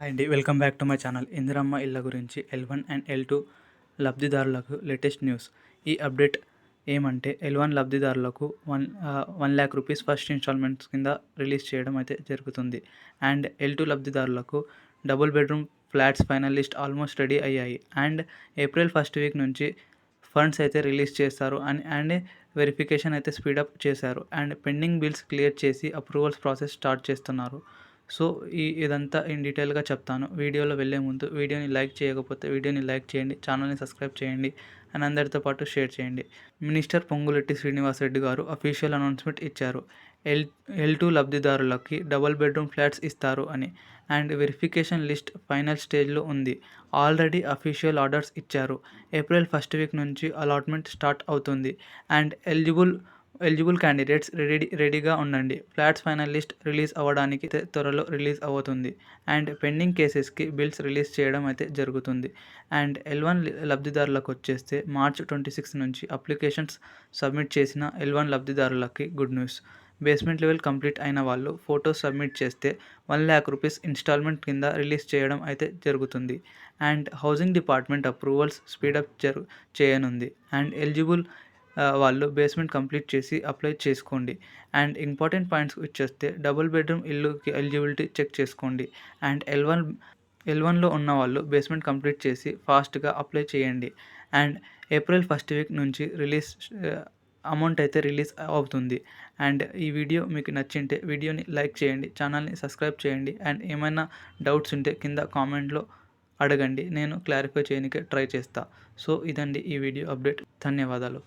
Hi అండి welcome back to my channel. Indiramma ఇళ్ళ గురించి L one and L two లబ్ధిదారులకు లేటెస్ట్ న్యూస్. ఈ అప్డేట్ ఏమంటే ఎల్ వన్ లబ్ధిదారులకు one one lakh rupees first installments కింద రిలీజ్ చేయడం అయితే జరుగుతుంది. అండ్ ఎల్ టూ లబ్ధిదారులకు double bedroom flats final list almost ready అయ్యాయి. అండ్ ఏప్రిల్ ఫస్ట్ వీక్ నుంచి ఫండ్స్ అయితే రిలీజ్ చేస్తారు అండ్ అండ్ వెరిఫికేషన్ అయితే స్పీడప్ చేశారు. అండ్ పెండింగ్ బిల్స్ క్లియర్ చేసి అప్రూవల్స్ ప్రాసెస్ స్టార్ట్ చేస్తున్నారు. సో ఈ ఇదంతా ఇన్ డీటెయిల్గా చెప్తాను. వీడియోలో వెళ్ళే ముందు వీడియోని లైక్ చేయకపోతే వీడియోని లైక్ చేయండి ఛానల్ని సబ్స్క్రైబ్ చేయండి అండ్ అందరితో పాటు షేర్ చేయండి. మినిస్టర్ పొంగులెట్టి శ్రీనివాసరెడ్డి గారు అఫీషియల్ అనౌన్స్మెంట్ ఇచ్చారు. ఎల్ ఎల్ టూ లబ్ధిదారులకి డబుల్ బెడ్రూమ్ ఫ్లాట్స్ ఇస్తారు అని అండ్ వెరిఫికేషన్ లిస్ట్ ఫైనల్ స్టేజ్లో ఉంది. ఆల్రెడీ అఫీషియల్ ఆర్డర్స్ ఇచ్చారు. ఏప్రిల్ ఫస్ట్ వీక్ నుంచి అలాట్మెంట్ స్టార్ట్ అవుతుంది. And eligible eligible candidates ready రెడీగా ఉండండి. ఫ్లాట్స్ ఫైనల్ లిస్ట్ రిలీజ్ అవ్వడానికి త్వరలో రిలీజ్ అవుతుంది. అండ్ పెండింగ్ కేసెస్కి బిల్స్ రిలీజ్ చేయడం అయితే జరుగుతుంది. అండ్ ఎల్ వన్ లబ్ధిదారులకు వచ్చేస్తే మార్చ్ ట్వంటీ సిక్స్ నుంచి అప్లికేషన్స్ సబ్మిట్ చేసిన L one లబ్ధిదారులకి good news basement level complete అయిన వాళ్ళు ఫోటోస్ సబ్మిట్ చేస్తే వన్ ల్యాక్ రూపీస్ ఇన్స్టాల్మెంట్ కింద రిలీజ్ చేయడం అయితే జరుగుతుంది. And housing department approvals speed up జరు చేయనుంది. అండ్ ఎలిజిబుల్ వాళ్ళు బేస్మెంట్ కంప్లీట్ చేసి అప్లై చేసుకోండి. అండ్ ఇంపార్టెంట్ పాయింట్స్ వచ్చేస్తే డబుల్ బెడ్రూమ్ ఇల్లుకి ఎలిజిబిలిటీ చెక్ చేసుకోండి. అండ్ ఎల్ వన్ ఎల్ వన్లో ఉన్న వాళ్ళు బేస్మెంట్ కంప్లీట్ చేసి ఫాస్ట్గా అప్లై చేయండి. అండ్ ఏప్రిల్ ఫస్ట్ వీక్ నుంచి రిలీజ్ అమౌంట్ అయితే రిలీజ్ అవుతుంది. అండ్ ఈ వీడియో మీకు నచ్చింటే వీడియోని లైక్ చేయండి ఛానల్ని సబ్స్క్రైబ్ చేయండి. అండ్ ఏమైనా డౌట్స్ ఉంటే కింద కామెంట్లో అడగండి. నేను క్లారిఫై చేయడానికి ట్రై చేస్తా. సో ఇదండి ఈ వీడియో అప్డేట్ ధన్యవాదాలు.